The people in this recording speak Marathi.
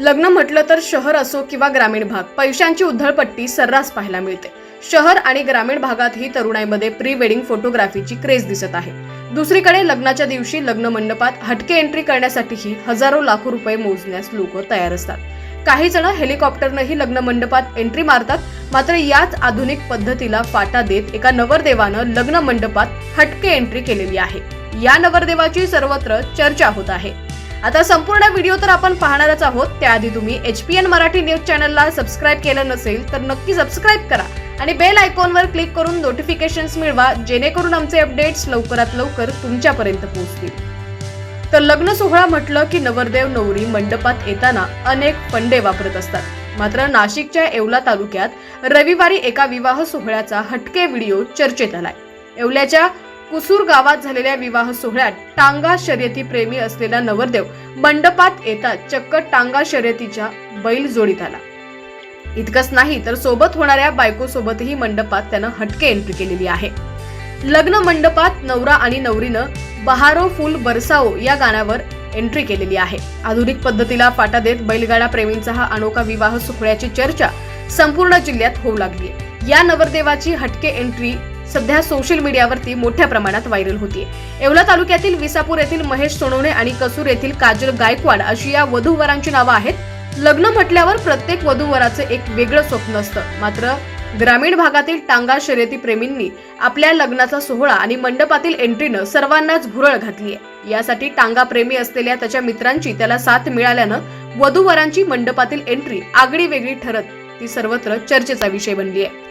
लग्न म्हटलं तर शहर असो किंवा ग्रामीण भाग पैशांची उधळपट्टी सर्रास पाहायला मिळते. शहर आणि ग्रामीण भागातही तरुणाईमध्ये प्री वेडिंग फोटोग्राफीची क्रेज दिसत आहे. दुसरीकडे लग्नाच्या दिवशी लग्न मंडपात हटके एंट्री करण्यासाठीही हजारो लाखो रुपये मोजण्यास लोक तयार असतात. काही जण हेलिकॉप्टरनंही लग्न मंडपात एंट्री मारतात मात्र याच आधुनिक पद्धतीला फाटा देत एका नवरदेवानं लग्न मंडपात हटके एंट्री केलेली आहे. या नवरदेवाची सर्वत्र चर्चा होत आहे. आता संपूर्ण व्हिडिओ तर आपण पाहणारच आहोत. त्याआधी तुम्ही H P N Marathi news चॅनलला सबस्क्राईब केलं नसेल तर नक्की सबस्क्राईब करा आणि बेल आयकॉनवर क्लिक करून नोटिफिकेशन्स मिळवा जेणेकरून आमचे अपडेट्स लवकरात लवकर तुमच्यापर्यंत पोहोचतील. तर लग्न सोहळा म्हटलं की नवरदेव नवरी मंडपात येताना अनेक फंडे वापरत असतात. मात्र नाशिकच्या येवला तालुक्यात रविवारी एका विवाह सोहळ्याचा हटके व्हिडिओ चर्चेत आलाय. येवल्याच्या कुसूर गावात झालेल्या विवाह सोहळ्यात टांगा शर्यती प्रेमी असलेला नवरदेव मंडपात येतात चक्क टांगा शर्यतीच्या बैल जोडीत आला. इतकंच नाही तर सोबत होणाऱ्या बायकोसोबतही मंडपात त्यानं हटके एंट्री केलेली आहे. लग्न मंडपात नवरा आणि नवरीनं बहारो फुल बरसाओ या गाण्यावर एंट्री केलेली आहे. आधुनिक पद्धतीला फाटा देत बैलगाडा प्रेमींचा हा अनोखा विवाह सोहळ्याची चर्चा संपूर्ण जिल्ह्यात होऊ लागली या नवरदेवाची हटके एंट्री सध्या सोशल मीडियावरती मोठ्या प्रमाणात व्हायरल होती येवला तालुक्यातील विसापूर येथील महेश सोनवणे आणि कसूर येथील काजल गायकवाड अशी या वधूवरांची नावं आहेत. लग्न म्हटल्यावर प्रत्येक वधूवराचं एक वेगळं स्वप्न असतं. मात्र ग्रामीण भागातील टांगा शर्यती प्रेमींनी आपल्या लग्नाचा सोहळा आणि मंडपातील एंट्रीनं सर्वांनाच भुरळ घातली आहे यासाठी टांगा प्रेमी असलेल्या त्याच्या मित्रांची त्याला साथ मिळाल्यानं वधूवरांची मंडपातील एंट्री आगळी वेगळी ठरत ती सर्वत्र चर्चेचा विषय बनली आहे